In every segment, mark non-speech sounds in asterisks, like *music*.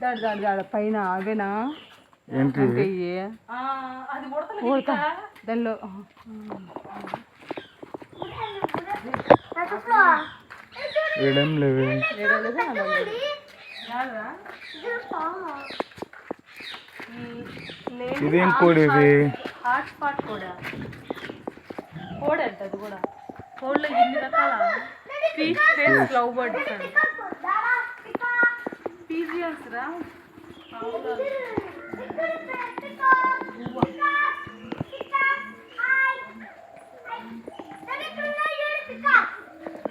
దాడి దాడి దాడి పైన అవేనా ఏంటి దానిలో వీడేం లేవు లేదు. ఇదేం కోడి ఇది హాట్ స్పాట్ కూడా కోడి అంట అది కూడా కోడిలో ఎన్ని రకాల ఫీస్ ఫేస్ లవ్ బర్డ్స్ అండి పీజియన్స్ రా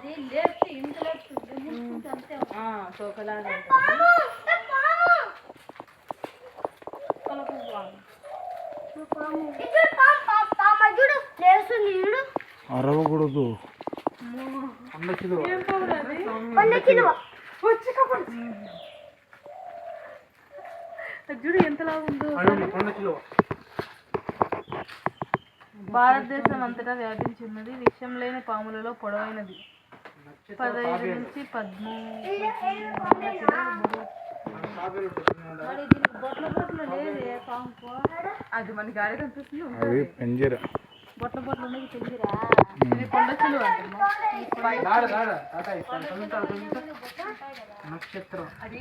అది లేపు ఇంత లేపు అంతే తోకలాగా. అరవకూడదు. చూడు ఎంతలా ఉందో. భారతదేశం అంతటా వ్యాపించినది విషం లేని పాములలో పొడవైనది. పదహైదు నుంచి పద్మూడు అది మన గాడి కనిపిస్తుంది అది పెంజర. బొట్ల బొట్లు ఉన్నది ఇది అది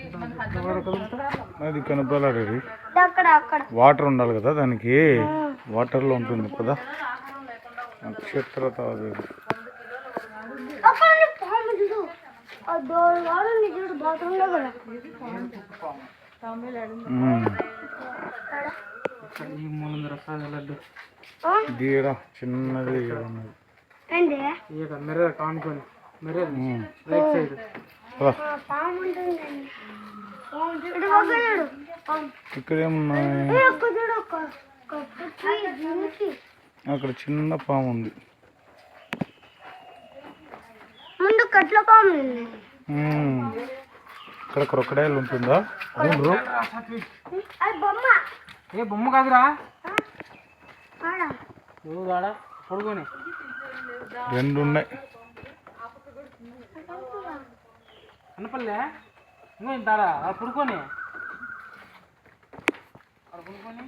అది కనపడాలి అది. అక్కడ అక్కడ. వాటర్ ఉండాలి కదా దానికి. వాటర్లో ఉంటుంది కదా. నక్షత్ర తాదు అక్కడ పాము చూడు ఆ డోర్ వాడు చూడు బాత్రూమ్లో కూడా గీడ చిన్నది ఈడ ఉన్నది. ఏంటి ఉమ్. పద. పాము ఉంటుందండి పాము చూడు ఒక్క చూడు పాము ఇక్కడ ఏమున్నాయి ఏ, ఒక్క చూడు ఒక్క ఒక్క పుచ్చి, జింకి. అక్కడ చిన్న పాము ఉంది ముందు కట్ల పాము. ఇక్కడ క్రొకడైల్ ఉంటుందా? అవును అది బొమ్మ. ఏ బొమ్మ కాదురా. పడుకొని. రెండు ఉన్నాయి. అన్నపల్లె అక్కడ పడుకొని. అక్కడ పడుకొని.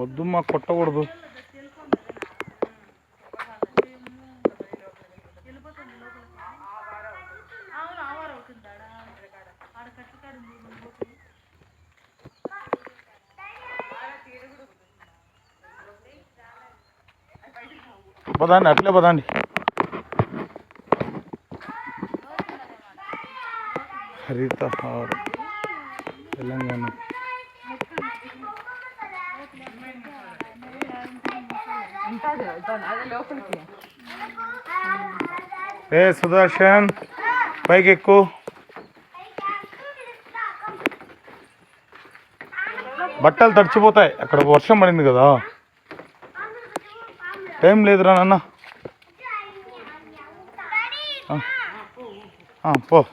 వద్దు మాకు కొట్టకూడదు. పదండి అట్లే పదండి. హరితహారం తెలంగాణ ఉంటుంది దాని అది లోపలికి ఏ సుదర్శన్ పైకి ఎక్కు బట్టలు తడిచిపోతాయి. అక్కడ వర్షం పడింది కదా. టైం లేదురా నాన్న. పో.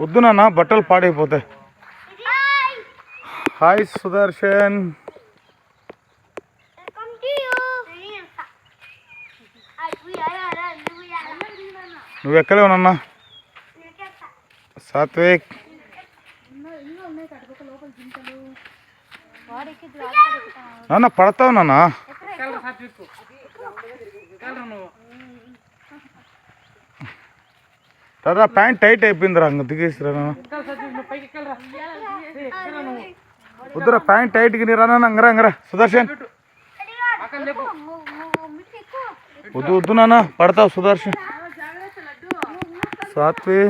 వద్దు నాన్న బట్టలు పాడైపోతాయి. హాయ్ సుదర్శన్. నువ్వెక్కడే ఉన్నా సాత్విక్. నాన్న పడతావు నాన్న? తాత ప్యాంట్ టైట్ అయిపోయిందిరా ఇంక దిగేసిరా వద్దురా ప్యాంట్ టైట్కి నీ రానా అంగరా అంగరా సుదర్శన్. వద్దు వద్దు నాన్న పడతావు సుదర్శన్. సాత్వి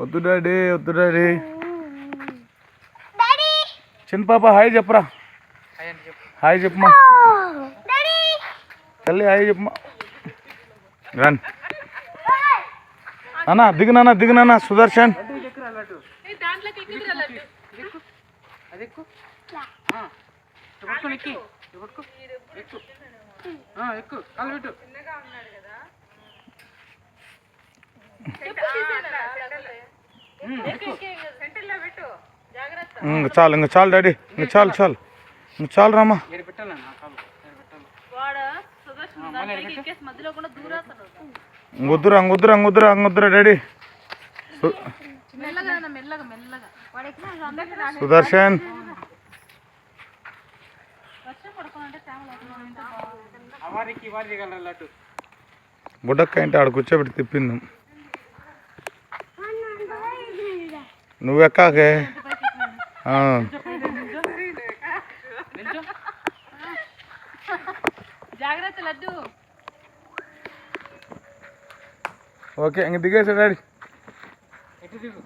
వద్దు డాడీ వద్దు డాడీ. చిన్న పాప హాయ్ చెప్పరా. హాయ్ చెప్పమ్మా డాడీ. తల్లి హాయ్ చెప్పమ్మా రన్. నాన్న దిగు నాన్న దిగు నాన్న సుదర్శన్. చాలు ఇంక చాలు డాడీ. ఇంక చాలు చాలు. ఇంక చాలు రామ్మా ఇంక వద్దురా ఇంక వద్దురా డాడీ. సుదర్శన్. బుడ్డక్క ఏంటి ఆడ కూర్చోబెట్టి తిప్పింది. నువ్వు ఎక్కాకే ఆ. నిల్చో జాగ్రత్త లడ్డు ఓకే ఇంక దిగేసా డాడీ. ఎటు దిగు?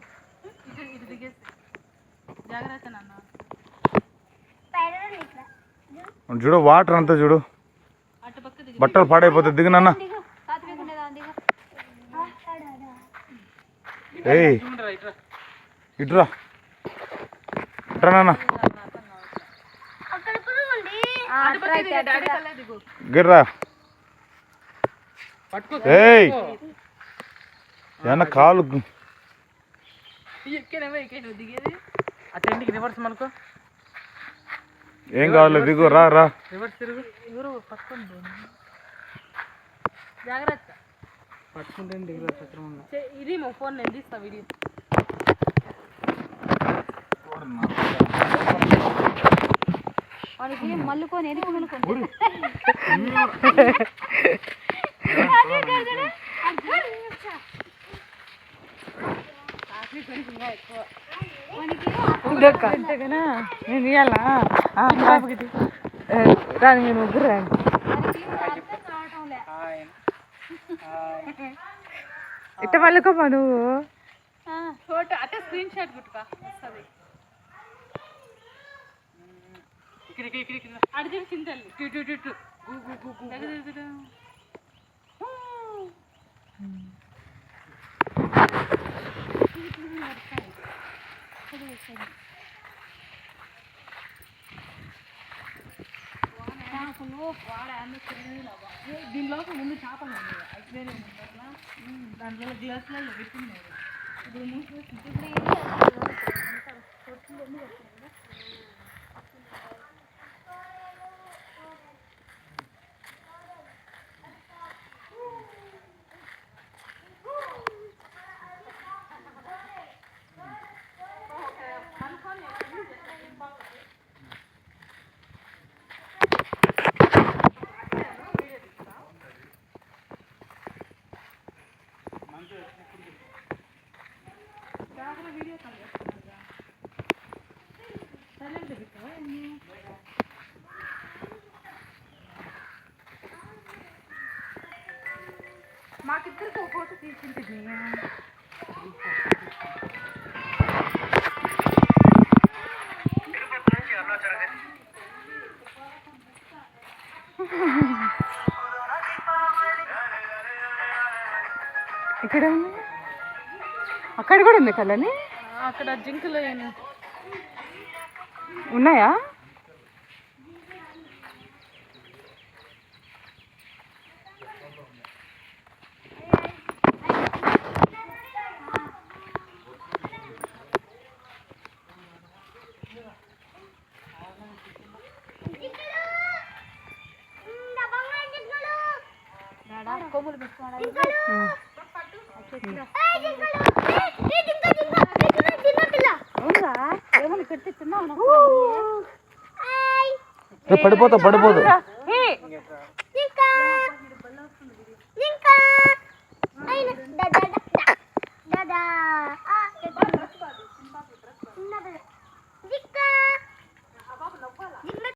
ఇటు ఇటు దిగేసి జాగ్రత్త నాన్న. చూడు వాటర్ అంతా చూడు. అటు పక్క దిగి. బట్టలు పాడైపోతాయి దిగు నాన్న. ఏయ్. ఇట్రా. ఇటురా ఇట్రా నాన్న. అక్కడ పురుగు ఉంది అటు పక్క దిగు, డాడీ కల్లా దిగు. గిర్రా. పట్టుకో ఏయ్. ఏమన్నా కాలు టెంట్కి రివర్స్ మనకో ఏం కావాలి? దిగు రా రా. రివర్స్ తిరుగు. ఎవరు పట్టుకోండి జాగ్రత్త. పట్టుకుంటే దిగురా ఇది మా ఫోన్ నేను తీస్తా వీడియో. వాడికి మల్లుకొని ఎనికి మల్లుకొని *laughs* అంతేగానా? నేను ఇవ్వాలా రాని ముగ్గురు ఇట్ట మళ్ళీకోమా నువ్వు. ఫోటో అంటే స్క్రీన్ షాట్ గుట్టుకా వస్తుంది ఇక్కడ ఇక్కడ ఇక్కడ ఇక్కడ అడి చూడు చింతల్లి ఇటు ఇటు ఇటు ఇటు గు గు ముందు చేపలు ఉన్నాయి అక్వేరియం ఉంది అట్లా దాంట్లో గ్లాసులలో పెట్టినారు మాకిద్దరికి ఒక ఫోటో తీసుకుంటుంది ఇక్కడ ఉంది? అక్కడ కూడా ఉంది కళ్ళని అక్కడ జింకలు ఏమి ఉన్నాయా? కొమ్ములు అవునా పెడితే తిన్నావు పడిపోతావు